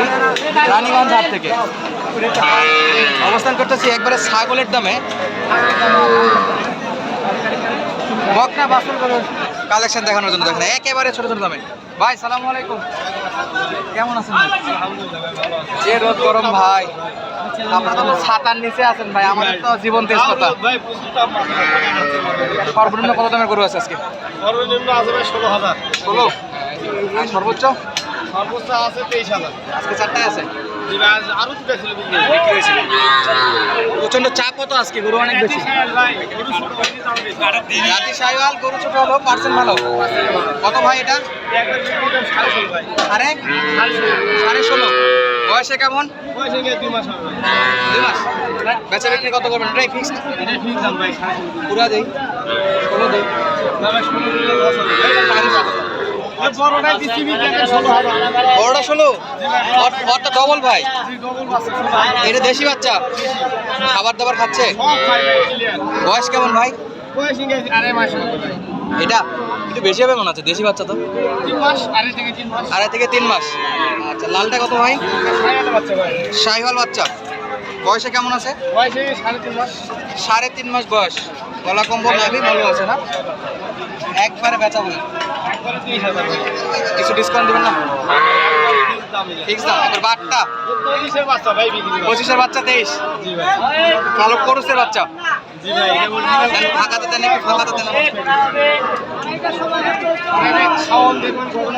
আসছি রানীগঞ্জ হাট থেকে। অবস্থান করতেছি একবারে ছাগলের দামে। বকনা বাসন কালেকশন দেখানোর জন্য দেখেন একেবারে ছোট ছোট দামে। ভাই সালাম আলাইকুম। কেমন আছেন ভাই? যে রোদ গরম ভাই। আপনারা তো ছাতার নিচে আছেন ভাই আমাদের তো জীবন তেজ কথা সর্বনিম্ন কত দামের গরু আছে আজকে? সর্বনিম্ন আছে ভাই ষোলো হাজার। ষোলো? সর্বোচ্চ? সর্বোচ্চ আছে তেইশ হাজার। আজকে চারটায় আছে? আরও দুটা ছিল বিক্রি বিক্রি প্রচণ্ড চাপ হতো আজকে গরু অনেক বেশি। জাতি সাইওয়াল গরু ছোট হলো পার্সেন্ট ভালো। কত ভাই এটা? আরে? সাড়ে ষোলো। বয়সে কেমন? পয়সা দুই মাস দুই মাস। বেচা বিক্রি কত করবেন? এটাই ফিক্সড এটা ঠিক দাম ভাই পুরা দেই। ষোলো দেই। না ভাই ষোলো দিলে একটা ষোলো? বড়টা ডবল ভাই। এটা দেশি বাচ্চা। খাবার দাবার খাচ্ছে? বয়স কেমন ভাই? এটা একটু বেশি হবে মনে হচ্ছে, দেশি বাচ্চা তো। আড়াই থেকে তিন মাস। আচ্ছা লালটা কত ভাই? শাহিওয়াল বাচ্চা। বয়সে কেমন আছে? সাড়ে তিন মাস বয়স। গলা কম্বল নাবি ভালো আছে না? একবারে বেচা বলে। কিছু ডিসকাউন্ট দেবেন না? ফিক্স দাম এবার বাটটা পঁচিশের বাচ্চা তেইশ। কালো করুসের বাচ্চা। জি ভাই দেন ফাঁকাতে দেন একটু ফাঁকাতে দেন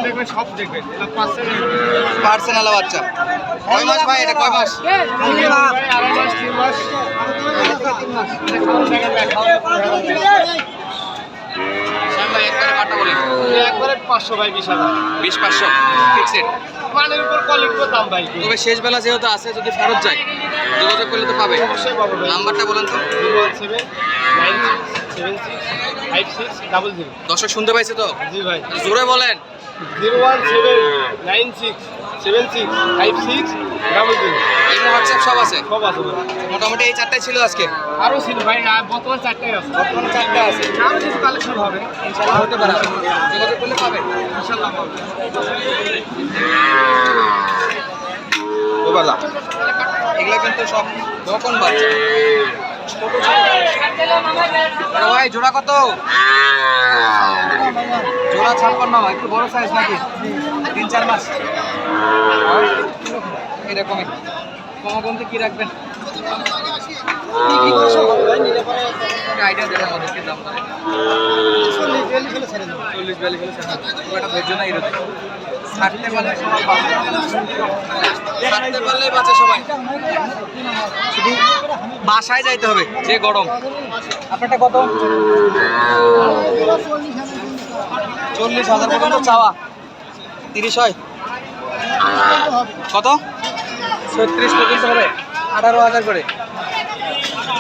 দেখবেন সব দেখবেন পার্সেনাল বাচ্চা। কয় মাস ভাই এটা কয় মাস? ভাই আড়াই মাস। তিন মাস। একবারে পাঁচশো ভাই বিশ হাজার। বিশ পাঁচশো ফিক্সড মানের উপর কোয়ালিটির দাম ভাই। তবে শেষ বেলা যেহেতু আছে যদি ফেরত যায় যোগাযোগ করলে তো পাবে। অবশ্যই পাবো নাম্বারটা বলেন তো। Zero one seven nine seven six five six double zero দর্শক শুনতে পাইছে তো? জি ভাই। জোরে বলেন। Zero one seven nine six seven six five six double zero WhatsApp সব আছে? সব আছে মোটামুটি এই চারটাই ছিল আজকে? আরও ছিল ভাই আর বর্তমান চারটাই আছে। বর্তমানে চারটা আছে। আরও কিছু কালেকশন হবে। হতে পারে। যোগাযোগ করলে পাবে ইনশাল্লাহ পাবে এগুলো কিন্তু সব দোকান বাচ্চা ভাই জোড়া কত জোড়া ছাপ্পান্ন একটু বড় সাইজ নাকি তিন চার মাস এরকমই কমাবন্ধে কি রাখবেন? আইডিয়া আমাদেরকে দাম চল্লিশ বিয়াল্লিশ হলে ছেড়ে দেবো। খুব একটা ধৈর্য নাই এরকম। ছাড়তে পারলে সবাই বাঁচে। ছাড়তে পারলেই বাঁচে সবাই। শুধু বাসায় যাইতে হবে যে গরম। আপনারটা কত? চল্লিশ হাজার পর্যন্ত চাওয়া। তিরিশ হয়। কত? ছত্রিশ পর্যন্ত হবে। আঠারো হাজার করে।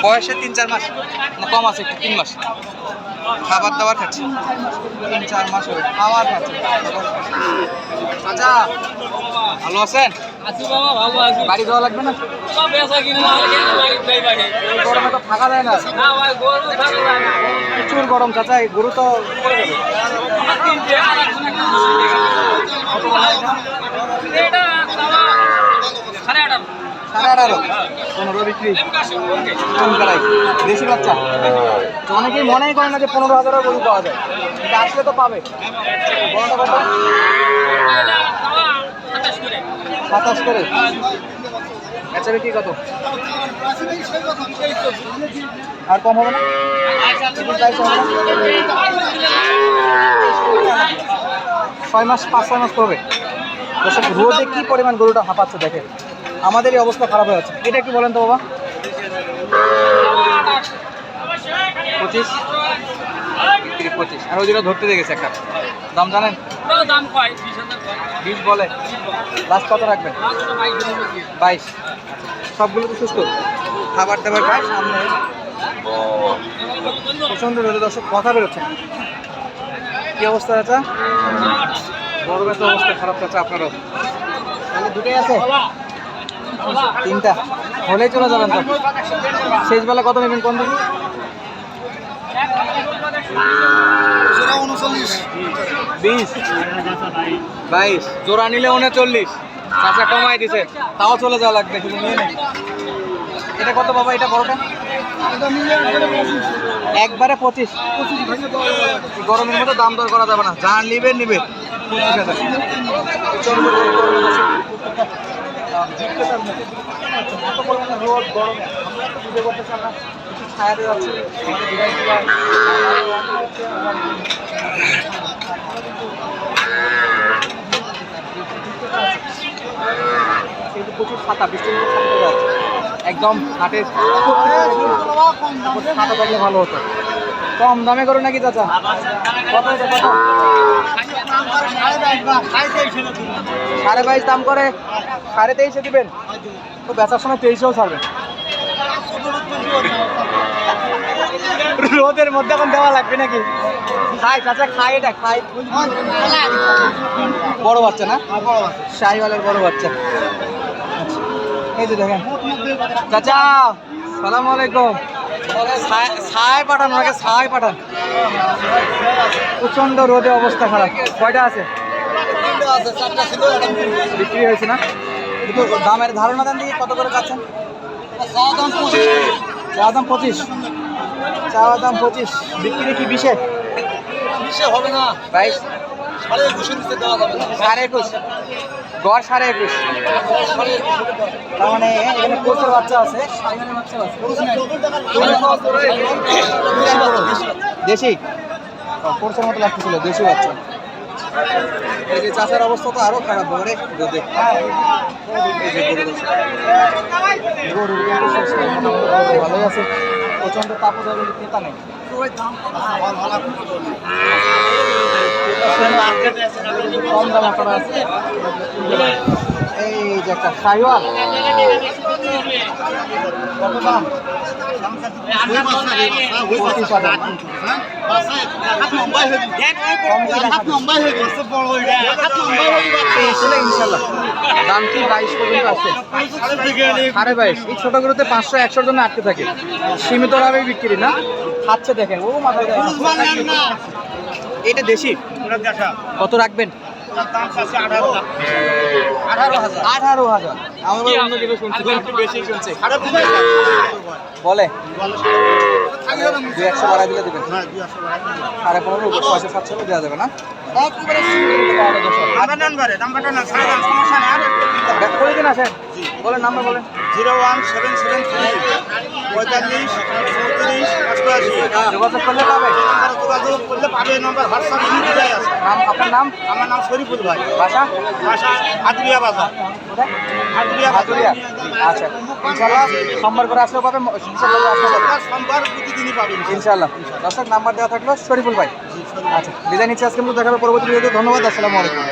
বয়সে তিন চার মাস না কম আছে একটু তিন মাস। খাবার দাবার খাচ্ছে। তিন চার মাস খাবার খাচ্ছে। আচ্ছা ভালো আছেন? বাড়ি যাওয়া লাগবে না? গরমে তো থাকা যায় না। প্রচুর গরম চাচা এই গরু তো সাড়ে আঠারো সাড়ে পনেরো বিক্রি। কোন কারাই দেশি বাচ্চা? অনেকেই মনেই করে না যে পনেরো হাজারও গরু পাওয়া যায়। আসলে তো পাবে। বড়টা কত? সাতাশ করে। আচ্ছা বিক্রি কত? আর কম হবে না? ছয় মাস, পাঁচ ছয় মাস করবে দর্শক, রোদে কি পরিমাণ গরুটা হাঁপাচ্ছে দেখে আমাদেরই অবস্থা খারাপ হয়ে যাচ্ছে। এটা কি বলেন তো বাবা। পঁচিশ? পঁচিশ আর ওই যেটা ধরতে দেখেছে একটা। দাম জানেন? দাম বিশ বলে। লাস্ট কত রাখবেন? বাইশ। সবগুলো তো সুস্থ? খাবার দাবার খায়? সামনে। প্রচণ্ড রোদে দর্শক, কথা বেরোচ্ছে। কি অবস্থা চাচা? গরমের তো অবস্থা, খারাপ চাচা, আপনারও। তাহলে দুটোই আছে? তিনটা। হলেই চলে যাবেন তো? শেষ বেলা কত নেবেন কোন দিন বিশ। বাইশ। জোড়া নিলে উনচল্লিশ। চাচা কমাই দিছে। তাও চলে যাওয়া লাগবে শুধু নিয়ে নে এটা কত বাবা এটা বড়টা? একবারে পঁচিশ। গরমের মধ্যে দাম দর করা যাবে না। যা নিবে নিবে। পঁচিশ হাজার। গরমে বসে এত পরিমাণে রোদ গরমে আমরা তো বুঝে করতেছি আমরা একটু ছায়াতে যাচ্ছি আমাদের ডিভাইসগুলো প্রচুর ছাতা বৃষ্টির ছাতা একদম হাটের ছাতা থাকলে ভালো হতো। কম দামে করো নাকি চাচা? সাড়ে বাইশ দাম করে সাড়ে তেইশে দিবেন? তো বেচার সময় তেইশেও ছাড়বেন রোদের মধ্যে এখন দেওয়া লাগবে নাকি? খাই চাচা খাই এটা খাই। বড় বাচ্চা না? শাহিওয়ালের বড় বাচ্চা। আচ্ছা, এই যে দেখেন। চাচা সালাম আলাইকুম। ছায় পাঠান ওনাকে ছায় পাঠান। প্রচণ্ড রোদে অবস্থা খারাপ। কয়টা আছে? বিক্রি হয়েছে না? কিন্তু দামের ধারণা দেন দিকে কত করে কাছেন চা দাম পঁচিশ। চা দাম পঁচিশ। বিক্রি কি হবে না। বাইশ সাড়ে একুশের নিচে দেওয়া যাবে না। সাড়ে একুশ। গড় সাড়ে একুশ। তার মানে এখানে কোচের বাচ্চা আছে। সাইওয়ালের বাচ্চা আছে। দেশি কোর্সের মতো লাগতেছিল দেশি বাচ্চা। এই যে চাষের অবস্থা তো আরও খারাপ নেই, মোটামুটি ভালোই আছে। প্রচণ্ড তাপ দেবে কিন্তু ক্রেতা নেই। কম দাম করা আছে। এই যে একটা সাইওয়াল। কত দাম? দাম কি বাইশ পর্যন্ত আছে সাড়ে বাইশ এই ছোট গরুতে পাঁচশো একশোর জন্য আটকে থাকে সীমিতভাবেই বিক্রি না খাচ্ছে দেখেন ও মাথায় এটা দেশি কত রাখবেন? আঠারো হাজার। আঠারো হাজার। আমার অন্য দিকে শুনছি? একটু বেশি শুনছে। বলে। দু একশো বাড়াই দিলে দেবেন সাড়ে পনেরো ছয়শো সাতশো দেওয়া যাবে না? একেবারে সীমিত পাওয়া যায় দর্শক। ব্যাক করে দিন আসেন। বলেন নাম্বার বলেন। Zero one seven seven three পঁয়তাল্লিশ চৌত্রিশ অষ্টআশি যোগাযোগ করলে পাবে নম্বর হোয়াটসঅ্যাপ আছে নাম আপনার নাম আমার নাম শরীফুল ভাই ভাষা হাতবিয়া হাতুরিয়া আচ্ছা ইনশাল্লাহ দর্শক, নাম্বার দেওয়া থাকল শরীফুল ভাই। আচ্ছা বিদায় নিচ্ছি আজকে। দেখাবে পরবর্তী ভিডিওতে। ধন্যবাদ, আসসালামু আলাইকুম।